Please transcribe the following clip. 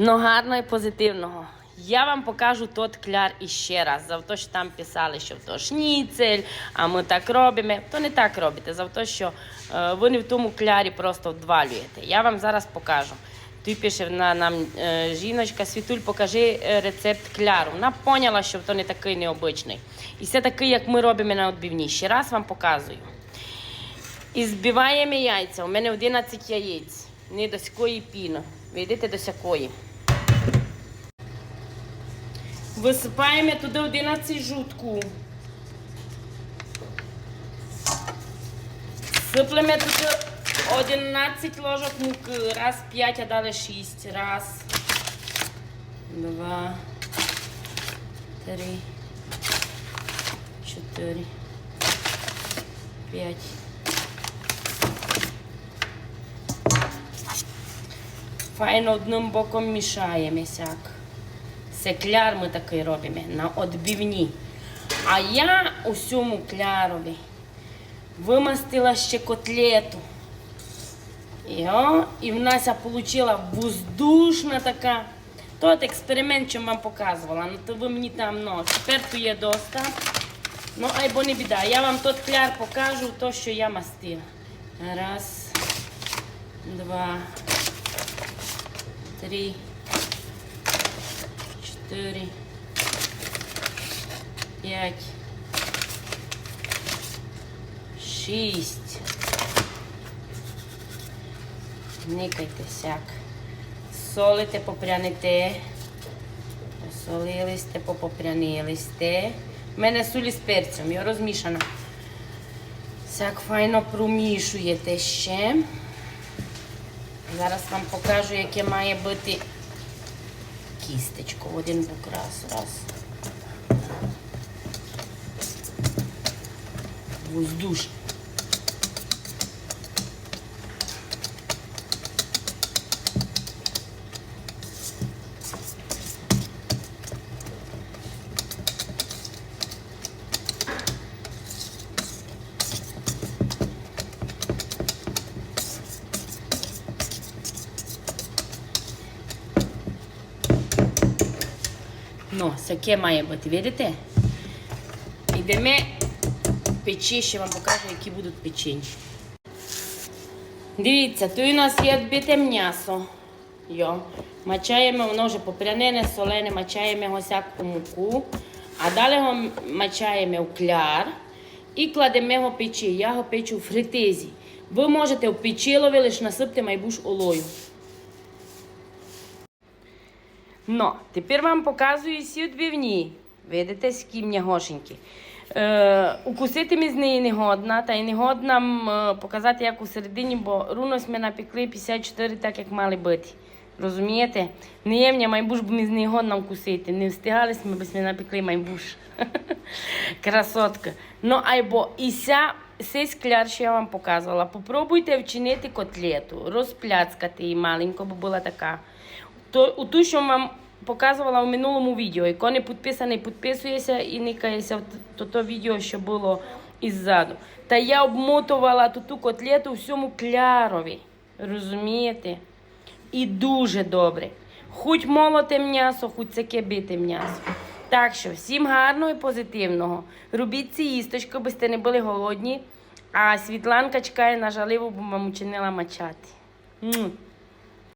Ну, гарно і позитивного. Я вам покажу тот кляр іще раз. За те, що там писали, що то шніцель, а ми так робимо. То не так робите, за те, що е, ви не в тому клярі просто вдвалюєте. Я вам зараз покажу. Тут пише на, нам е, жіночка, Світуль, покажи е, рецепт кляру. Вона поняла, що то не такий необичний. І все такий, як ми робимо на відбивні. Ще раз вам показую. І збиваємо яйця. У мене 11 яєць. Не до сякої піни. Ви йдете до сякої. Висипаємо туди 11 жутку. Сиплемо туди 11 ложок муки. Раз, 5, а далі 6. Раз, два, три, чотири, п'ять. Файно одним боком мішаємо сяк. Секляр ми такий робимо на відбивні. А я у цьому клярові вимастила ще котлету. І, о, і в нас отримала воздушна така. Тот експеримент, що вам показувала. Ну то ви мені там, ну, тепер то є доста. Ну, ай бо не біда. Я вам тот кляр покажу, то, що я мастила. Раз, два, три, чотири, п'ять, шість. Никайте сяк. Солите, попряните. Посолили сте, попопрянили сте. Мене сулі з перцем, його розмішано. Сяк файно промішуєте ще. Зараз вам покажу, яке має бути кістечко. В один бок раз, раз. Воздушно. Ну, таке має бути, видите? Йдемо печі, ще вам покажу, які будуть печені. Дивіться, тут у нас є відбите м'ясо. Йо. Мачаємо, воно вже попрянене, солене, мачаємо його всяку муку. А далі його мачаємо в кляр і кладемо його в печі. Я його печу в фритизі. Ви можете в печілові лише насипати майбуш олою. Ну, тепер вам показую всі відбивні. Видите, які м'ягошенькі. Е, укусити ми з неї не годна, та й не годна е, показати, як у середині, бо рунос ми напекли 54, так як мали бути. Розумієте? Не є майбуш, бо ми з неї годна вкусити. Не встигали ми, бо ми напекли майбуш. Красотка. Ну, айбо, і ся, цей скляр, що я вам показувала, попробуйте вчинити котлету, розпляцкати її маленько, бо була така. То, у ту, що вам показувала в минулому відео. Яко не підписаний, підписується і никається в то, то відео, що було іззаду. Та я обмотувала ту, ту котлету всьому клярові. Розумієте? І дуже добре. Хоч молоте м'ясо, хоч таке бите м'ясо. Так що, всім гарного і позитивного. Робіть ці їсточки, бо сте не були голодні. А Світланка чекає на жаливу, бо вам учинила мачати.